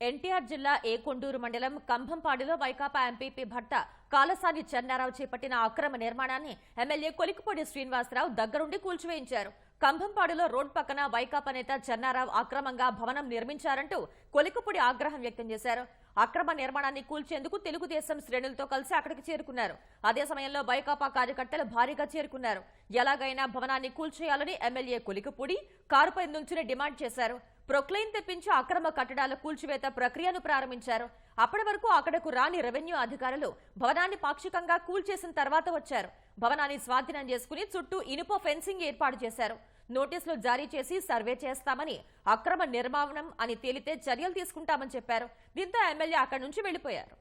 ఎన్టీఆర్ జిల్లా ఏకొండూరు మండలం కంభంపాడులో వైకాపా ఎంపీపీ భర్త కాలసాని చెన్నారావు చేపట్టిన అక్రమ నిర్మాణాన్ని ఎమ్మెల్యే కొలికిపూడి శ్రీనివాసరావు దగ్గరుండి కూల్చివేయించారు. కంభంపాడులో రోడ్ పక్కన వైకాపా నేత చెన్నారావు అక్రమంగా భవనం నిర్మించారంటూ కొలికపూడి ఆగ్రహం వ్యక్తం చేశారు. అక్రమ నిర్మాణాన్ని కూల్చేందుకు తెలుగుదేశం శ్రేణులతో కలిసి అక్కడికి చేరుకున్నారు. అదే సమయంలో వైకాపా కార్యకర్తలు భారీగా చేరుకున్నారు. ఎలాగైనా భవనాన్ని కూల్చేయాలని ఎమ్మెల్యే కొలికపూడి కారుపై నుంచుని డిమాండ్ చేశారు. ప్రొక్లైన్ తెప్పించి అక్రమ కట్టడాల కూల్చివేత ప్రక్రియను ప్రారంభించారు. అప్పటి వరకు అక్కడకు రాని రెవెన్యూ అధికారులు భవనాన్ని పాక్షికంగా కూల్చేసిన తర్వాత వచ్చారు. భవనాన్ని స్వాధీనం చేసుకుని చుట్టూ ఇనుప ఫెన్సింగ్ ఏర్పాటు చేశారు. నోటీసులు జారీ చేసి సర్వే చేస్తామని అక్రమ నిర్మాణం అని తేలితే చర్యలు తీసుకుంటామని చెప్పారు. దీంతో ఎమ్మెల్యే అక్కడి నుంచి వెళ్ళిపోయారు